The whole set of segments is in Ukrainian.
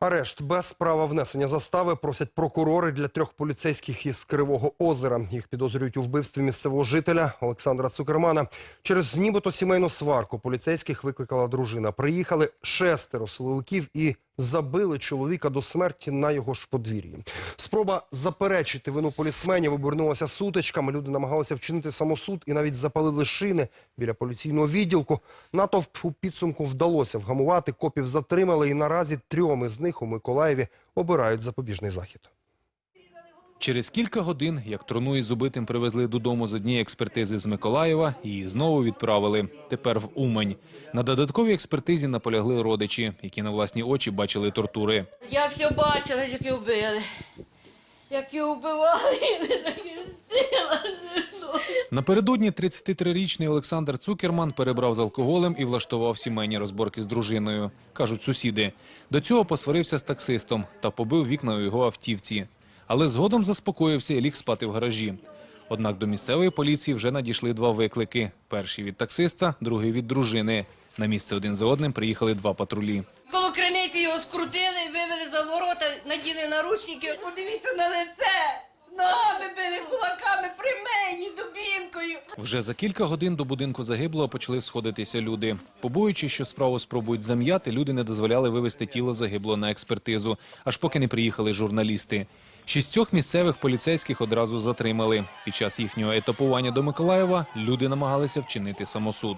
Арешт без права внесення застави просять прокурори для трьох поліцейських із Кривого озера. Їх підозрюють у вбивстві місцевого жителя Олександра Цукермана. Через нібито сімейну сварку поліцейських викликала дружина. Приїхали шестеро силовиків і забили чоловіка до смерті на його ж подвір'ї. Спроба заперечити вину полісменів обернулася сутичками. Люди намагалися вчинити самосуд і навіть запалили шини біля поліційного відділку. Натовп у підсумку вдалося вгамувати. Копів затримали і наразі трьом із них у Миколаєві обирають запобіжний захід. Через кілька годин, як труну із убитим привезли додому з однієї експертизи з Миколаєва, її знову відправили. Тепер в Умань. На додатковій експертизі наполягли родичі, які на власні очі бачили тортури. Я все бачила, як його вбили. Як його вбивали, я не захистила. Напередодні 33-річний Олександр Цукерман перебрав з алкоголем і влаштував сімейні розборки з дружиною, кажуть сусіди. До цього посварився з таксистом та побив вікна у його автівці. Але згодом заспокоївся і ліг спати в гаражі. Однак до місцевої поліції вже надійшли два виклики: перший від таксиста, другий від дружини. На місце один за одним приїхали два патрулі. Коло криниці його скрутили, вивели за ворота, наділи наручники. Подивіться на лице. Ногами били, кулаками при мені, дубінкою. Вже за кілька годин до будинку загиблого почали сходитися люди. Побоюючи, що справу спробують зам'яти, люди не дозволяли вивезти тіло загиблого на експертизу, аж поки не приїхали журналісти. Шістьох місцевих поліцейських одразу затримали. Під час їхнього етапування до Миколаєва люди намагалися вчинити самосуд.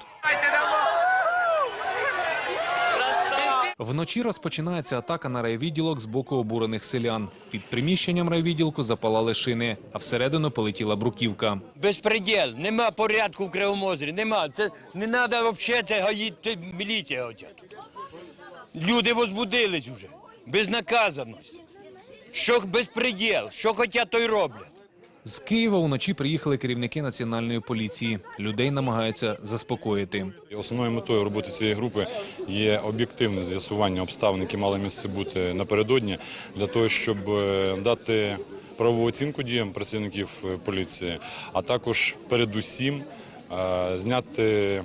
Вночі розпочинається атака на райвідділок з боку обурених селян. Під приміщенням райвідділку запалали шини, а всередину полетіла бруківка. Безпреділ, нема порядку в Кривому озері, нема. Це не треба взагалі це гаїти міліція. Люди возбудились вже. Безнаказаність. Що безпреділ, що хочуть, то й роблять. З Києва уночі приїхали керівники національної поліції. Людей намагаються заспокоїти. Основною метою роботи цієї групи є об'єктивне з'ясування обставин, які мали місце бути напередодні, для того, щоб е, дати правову оцінку діям працівників е, поліції, а також передусім е, зняти,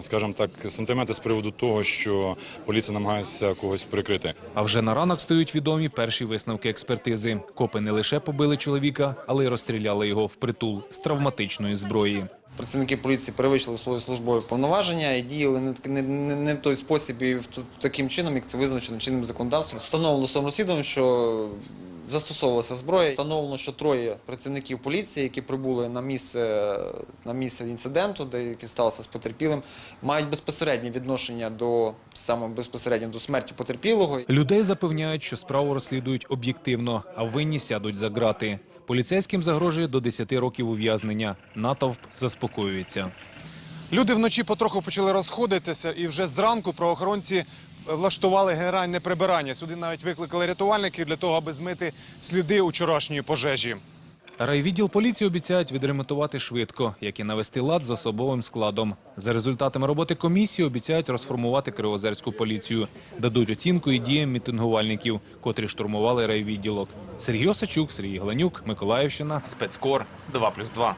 скажімо так, сантимети з приводу того, що поліція намагається когось прикрити. А вже на ранок стають відомі перші висновки експертизи. Копи не лише побили чоловіка, але й розстріляли його впритул з травматичної зброї. Працівники поліції перевищили свої службові повноваження і діяли не, не, не, не в той спосіб і в, таким чином, як це визначено чинним законодавством. Встановлено розслідуванням, що застосовувалася зброя. Встановлено, що троє працівників поліції, які прибули на місце, на місце інциденту, де які сталося з потерпілим, мають безпосереднє відношення до саме безпосередньо до смерті потерпілого. Людей запевняють, що справу розслідують об'єктивно, а винні сядуть за ґрати. Поліцейським загрожує до 10 років ув'язнення. Натовп заспокоюється. Люди вночі потроху почали розходитися, і вже зранку правоохоронці влаштували генеральне прибирання. Сюди навіть викликали рятувальників для того, аби змити сліди учорашньої пожежі. Райвідділ поліції обіцяють відремонтувати швидко, як і навести лад з особовим складом. За результатами роботи комісії обіцяють розформувати Кривозерську поліцію. Дадуть оцінку і діям мітингувальників, котрі штурмували райвідділок. Сергій Осачук, Сергій Гланюк, Миколаївщина, спецкор 2+,2.